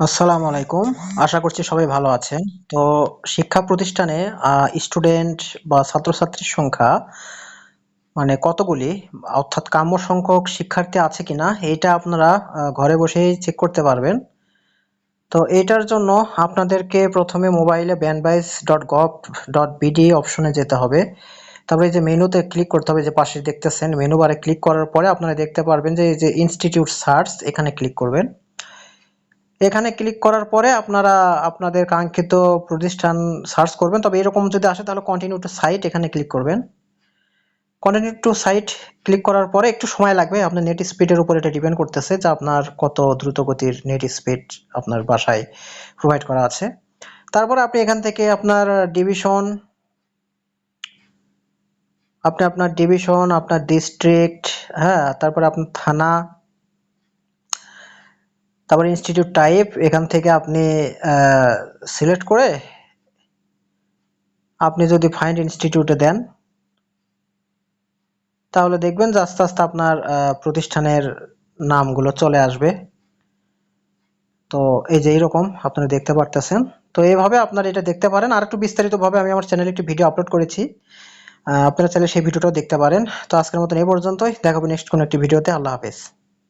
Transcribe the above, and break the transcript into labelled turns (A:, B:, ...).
A: আসসালামু আলাইকুম। আশা করছি সবাই ভালো আছেন। তো শিক্ষা প্রতিষ্ঠানে স্টুডেন্ট বা ছাত্রছাত্রীর সংখ্যা মানে কতগুলি? অর্থাৎ কাম্য সংখ্যক শিক্ষার্থী আছে কিনা, এইটা আপনারা ঘরে বসেই চেক করতে পারবেন। তো এটার জন্য আপনাদেরকে প্রথমে মোবাইলে BANBEIS dot gov dot BD অপশনে যেতে হবে। তারপরে যে মেনুতে ক্লিক করতে হবে যে পাশে দেখতেছেন মেনু বারে ক্লিক করার পরে আপনারা দেখতে পারবেন যে, এই যে ইনস্টিটিউট সার্চ এখানে ক্লিক করবেন। এখানে ক্লিক করার পরে আপনারা আপনাদের কাঙ্ক্ষিত প্রতিষ্ঠান সার্চ করবেন। তবে এরকম যদি আসে তাহলে কন্টিনিউ টু সাইট এখানে ক্লিক করবেন। কন্টিনিউ টু সাইট ক্লিক করার পরে একটু সময় লাগবে। আপনার নেট স্পিডের উপর এটা ডিপেন্ড করতেছে যে আপনার কত দ্রুত গতির নেট স্পিড আপনার বাসায় প্রোভাইড করা আছে। তারপরে আপনি এখান থেকে আপনার ডিভিশন আপনি আপনার ডিভিশন আপনার ডিস্ট্রিক্ট হ্যাঁ তারপরে আপনার থানা তারপর ইনস্টিটিউট টাইপ এখান থেকে আপনি সিলেক্ট করে আপনি যদি ফাইন্ড ইনস্টিটিউটে দেন, তাহলে দেখবেন যে আস্তে আস্তে আপনার প্রতিষ্ঠানের নামগুলো চলে আসবে। তো এই যে এইরকম, আপনারা দেখতে পারতেছেন। তো এইভাবে আপনারা এটা দেখতে পারেন। আর একটু বিস্তারিতভাবে আমি আমার চ্যানেলে একটি ভিডিও আপলোড করেছি। আপনারা চাইলে সেই ভিডিওটাও দেখতে পারেন। তো আজকের মতন এই পর্যন্তই। দেখাবো নেক্সট কোনো একটি ভিডিওতে আল্লাহ হাফেজ।